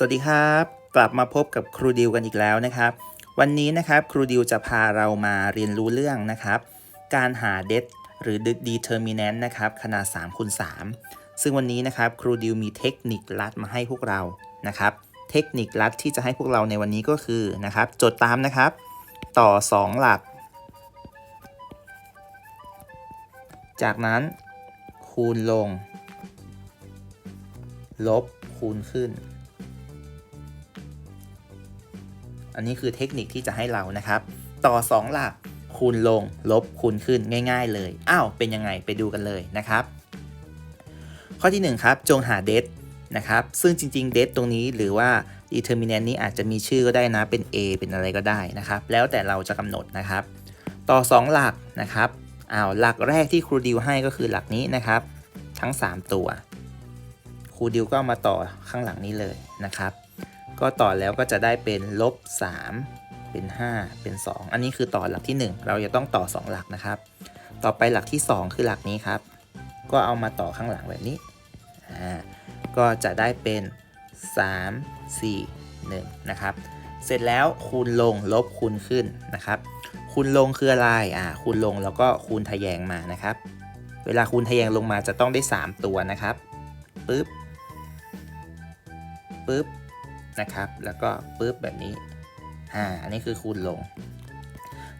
สวัสดีครับ กลับมาพบกับครูดิวกันอีกแล้วนะครับ วันนี้นะครับครูดิวจะพาเรามาเรียนรู้เรื่องนะครับ การหาเด t หรือ determinant นะครับขนาด3คูณ3ซึ่งวันนี้นะครับครูดิวมีเทคนิคลัดมาให้พวกเรานะครับ เทคนิคลัดที่จะให้พวกเราในวันนี้ก็คือนะครับ จดตามนะครับ ต่อ 2 หลัก จากนั้นคูณลง ลบคูณขึ้น อันนี้คือเทคนิคที่จะให้เรานะครับ ต่อ 2 หลักคูณลง ลบคูณขึ้นง่าย ๆ เลย อ้าว เป็นยังไงไปดูกันเลยนะครับ ข้อที่ 1 ครับ จงหาเด t นะครับ ซึ่งจริง ๆ เด t ตรงนี้หรือว่า determinant นี้อาจจะมีชื่อก็ได้นะ เป็น a เป็นอะไรก็ได้นะครับ แล้วแต่เราจะกำหนดนะครับ ต่อ 2 หลักนะครับอ้าวหลักแรกที่ครูดิวให้ก็คือหลักนี้นะครับ ทั้ง 3 ตัวครูดิวก็ามาต่อข้างหลังนี้เลยนะครับ ก็ต่อแล้วก็จะได้เป็นลบ3เป็น 5 เป็น 2 อันนี้คือต่อหลักที่ 1 เราจะต้องต่อ 2 หลักนะครับ ต่อไปหลักที่ 2 คือหลักนี้ครับ ก็เอามาต่อข้างหลังแบบนี้อ่าก็จะได้เป็น 3 4 1 นะครับ เสร็จแล้วคูณลงลบคูณขึ้นนะครับคูณลงคืออะไรอ่าคูณลงแล้วก็คูณทะแยงมานะครับ เวลาคูณทะแยงลงมาจะต้องได้ 3 ตัวนะครับปึ๊บปึ๊บ นะครับ แล้วก็ปึ๊บแบบนี้ อ่า อันนี้คือคูณลง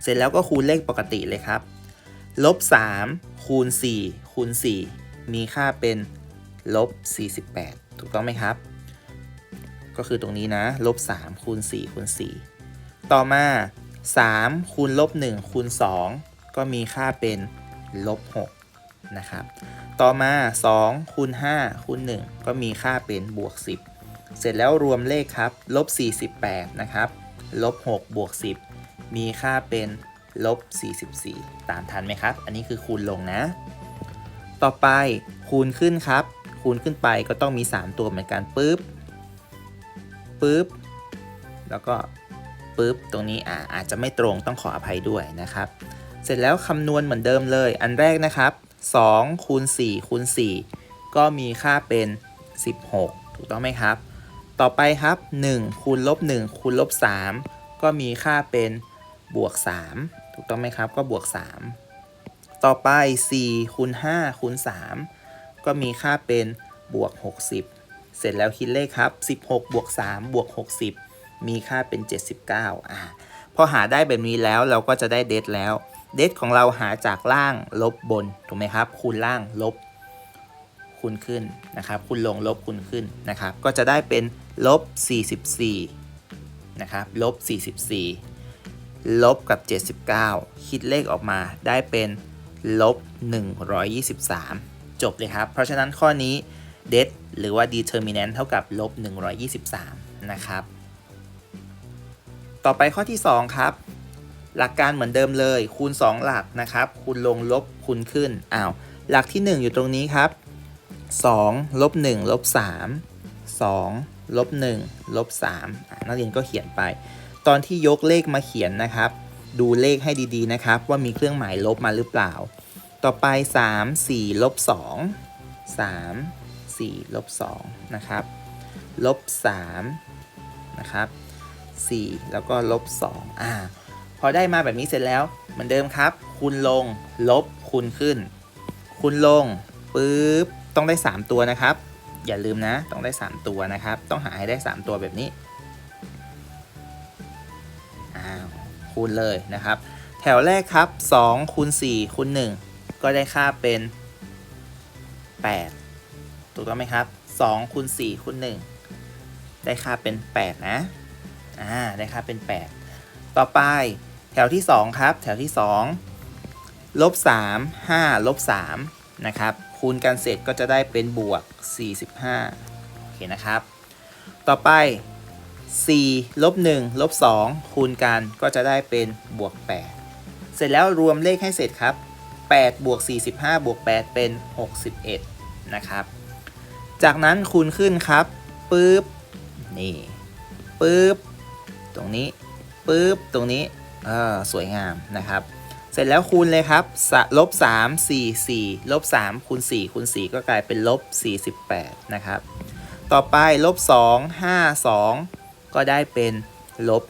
เสร็จแล้วก็คูณเลขปกติเลยครับ ลบ 3 คูณ 4 คูณ 4 มีค่าเป็น ลบ 48 ถูกต้องไหมครับ ก็คือตรงนี้นะ ลบ 3 คูณ 4 คูณ 4 ต่อมา 3 คูณลบ 1 คูณ 2 ก็มีค่าเป็น ลบ 6 นะครับ ต่อมา 2 คูณ 5 คูณ 1 ก็มีค่าเป็นบวก 10 เสร็จแล้วรวมเลขครับลบ48นะครับลบ6บวก10 มีค่าเป็นลบ44 ตามทันไหมครับ อันนี้คือคูณลงนะ ต่อไปคูณขึ้นครับ คูณขึ้นไปก็ต้องมี 3 ตัวเหมือนกันปึ๊บปึ๊บแล้วก็ปึ๊บตรงนี้อ่าอาจจะไม่ตรงต้องขออภัยด้วยนะครับ เสร็จแล้วคำนวณเหมือนเดิมเลย อันแรกนะครับ2คูณ4คูณ4ก็มีค่าเป็น 16 ถูกต้องไหมครับ ต่อไปครับ 1 คูณลบ 1 คูณลบ 3 ก็มีค่าเป็นบวก 3 ถูกต้องไหมครับ ก็บวก 3 ต่อไป 4 คูณ 5 คูณ 3 ก็มีค่าเป็นบวก 60 เสร็จแล้วคิดเลขครับ 16 บวก 3 บวก 60 มีค่าเป็น 79อ่าพอหาได้แบบนี้แล้วเราก็จะได้เดทแล้ว เดทของเราหาจากล่างลบบน ถูกไหมครับ คูณล่างลบคูณขึ้นนะครับ คูณลงลบคูณขึ้นนะครับ ก็จะได้เป็น ลบ 44 นะครับ ลบ 44 ลบกับ 79 คิดเลขออกมาได้เป็นลบ 123 จบเลยครับ เพราะฉะนั้นข้อนี้ det หรือว่า determinant เท่ากับลบ 123 นะครับ ต่อไปข้อที่ 2 ครับ หลักการเหมือนเดิมเลย คูณ 2 หลักนะครับ คูณลงลบคูณขึ้น อ้าว หลักที่ 1 อยู่ตรงนี้ครับ2ลบ1ลบ3 2 ลบ1ลบ3นักเรียนก็เขียนไป ตอนที่ยกเลขมาเขียนนะครับ ดูเลขให้ดีๆนะครับ ว่ามีเครื่องหมายลบมาหรือเปล่า ต่อไป 3 4ลบ2 3 4ลบ2นะครับลบ3นะครับ4แล้วก็ลบ2อ่าพอได้มาแบบนี้เสร็จแล้วเหมือนเดิมครับ คูณลงลบคูณขึ้น คูณลงปึ๊บต้องได้ 3 ตัวนะครับ อย่าลืมนะ ต้องได้ 3 ตัวนะครับ ต้องหาให้ได้ 3 ตัวแบบนี้อ้าคูณเลยนะครับ แถวแรกครับ2คูณ4คูณ1ก็ได้ค่าเป็น 8 ถูกต้องไหมครับ2คูณ4คูณ1ได้ค่าเป็น 8 นะ อ่า ได้ค่าเป็น 8 ต่อไปแถวที่ 2 ครับ แถวที่ 2 ลบ 3 5 ลบ 3 นะครับ คูณกันเสร็จก็จะได้เป็นบวก 45 โอเคนะครับ ต่อไป 4 ลบ 1 ลบ 2 คูณกันก็จะได้เป็นบวก 8 เสร็จแล้วรวมเลขให้เสร็จครับ 8 บวก 45 บวก 8 เป็น 61 นะครับ จากนั้นคูณขึ้นครับปึ๊บ นี่ปึ๊บ ตรงนี้ปึ๊บ ตรงนี้ เออสวยงามนะครับ สร็จแล้วคูณเลยครับสะลบ3 4 4ลบ3คูณ4คูณ4ก็กลายเป็นลบ48นะครับ ต่อไปลบ2 5 2ก็ได้เป็นลบ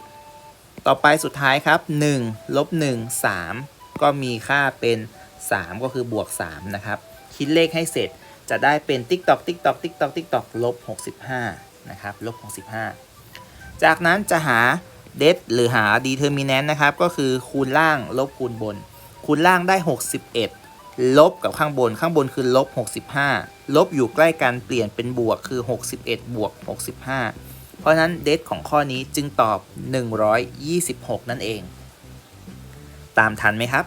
20ต่อไปสุดท้ายครับ1ลบ1 3ก็มีค่าเป็น3ก็คือบวก3นะครับ คิดเลขให้เสร็จจะได้เป็นติ๊กตอกติ๊กตอกติ๊กตอกติ๊กตอกลบ65นะครับลบ65จากนั้นจะหา เดฟหรือหา determinant นะครับ ก็คือคูณล่างลบคูณบน คูณล่างได้ 61 ลบกับข้างบนข้างบนคือลบ 65 ลบอยู่ใกล้กันเปลี่ยนเป็นบวกคือ 61 บวก 65 เพราะนั้นเดฟของข้อนี้จึงตอบ 126 นั่นเอง ตามทันไหมครับ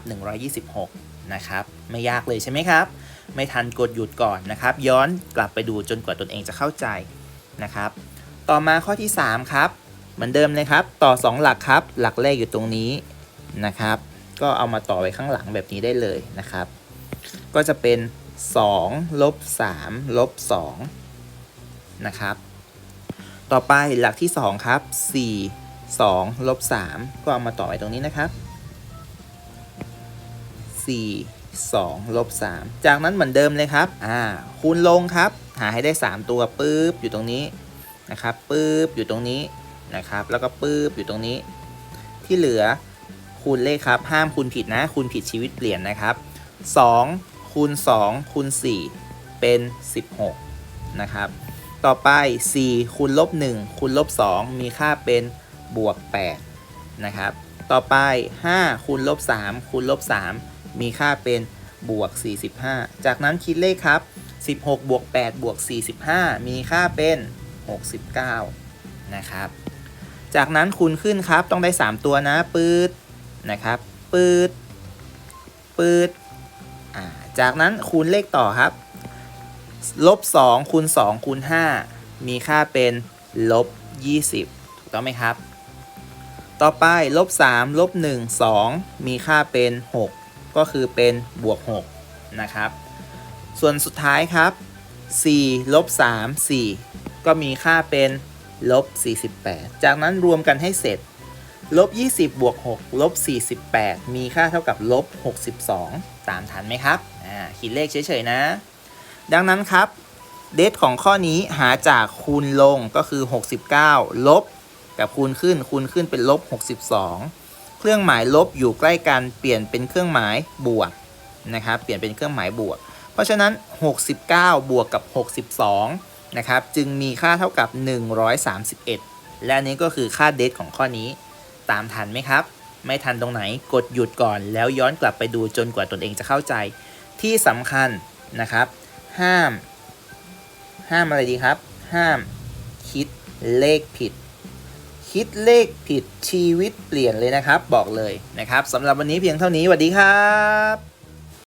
126 นะครับ ไม่ยากเลยใช่ไหมครับ ไม่ทันกดหยุดก่อนนะครับ ย้อนกลับไปดูจนกว่าตนเองจะเข้าใจนะครับ ต่อมาข้อที่ 3 ครับ เหมือนเดิมเลยครับ ต่อ 2 หลักครับ หลักแรกอยู่ตรงนี้นะครับ ก็เอามาต่อไว้ข้างหลังแบบนี้ได้เลยนะครับ ก็จะเป็น2ลบ3ลบ2นะครับ ต่อไปหลักที่ 2 ครับ 4 2ลบ3ก็เอามาต่อไว้ตรงนี้นะครับ 4 2ลบ3จากนั้นเหมือนเดิมเลยครับ อ่า คูณลงครับ หาให้ได้ 3 ตัวปุ๊บ อยู่ตรงนี้นะครับปุ๊บ อยู่ตรงนี้ นะครับ แล้วก็ปุ๊บอยู่ตรงนี้ ที่เหลือคูณเลขครับ ห้ามคูณผิดนะ คูณผิดชีวิตเปลี่ยนนะครับ2คูณ2คูณ4เป็น 16 นะครับ ต่อไป 4คูณลบ1คูณลบ2มีค่าเป็นบวก 8 นะครับ ต่อไป 5คูณลบ3คูณลบ3มีค่าเป็นบวก 45 จากนั้นคิดเลขครับ 16 บวก 8 บวก 45 มีค่าเป็น 69 นะครับ จากนั้นคูณขึ้นครับต้องได้ 3 ตัวนะปืดนะครับปืดปืดจากนั้นคูณเลขต่อครับ ลบ2คูณ2คูณ5มีค่าเป็นลบ20 ถูกต้องไหมครับ ต่อไปลบ3ลบ1 2 มีค่าเป็น 6 ก็คือเป็นบวก6นะครับ ส่วนสุดท้ายครับ4ลบ3 4 ก็มีค่าเป็น ลบ 48 จากนั้นรวมกันให้เสร็จ ลบ 20 บวก 6 ลบ 48 มีค่าเท่ากับลบ 62 ตามทันไหมครับ อ่า คิดเลขเฉยๆนะ ดังนั้นครับ เดทของข้อนี้หาจากคูณลงก็คือ 69 ลบ กับคูณขึ้น คูณขึ้นเป็นลบ 62 เครื่องหมายลบอยู่ใกล้กัน เปลี่ยนเป็นเครื่องหมายบวกนะครับ เปลี่ยนเป็นเครื่องหมายบวก เพราะฉะนั้น 69 บวกกับ 62 นะครับ จึงมีค่าเท่ากับ 131 และอันนี้ก็คือค่าเดทของข้อนี้ ตามทันไหมครับ ไม่ทันตรงไหนกดหยุดก่อน แล้วย้อนกลับไปดูจนกว่าตนเองจะเข้าใจ ที่สำคัญนะครับ ห้าม ห้ามอะไรดีครับ ห้าม คิดเลขผิด คิดเลขผิดชีวิตเปลี่ยนเลยนะครับ บอกเลยนะครับสำหรับวันนี้เพียงเท่านี้สวัสดีครับ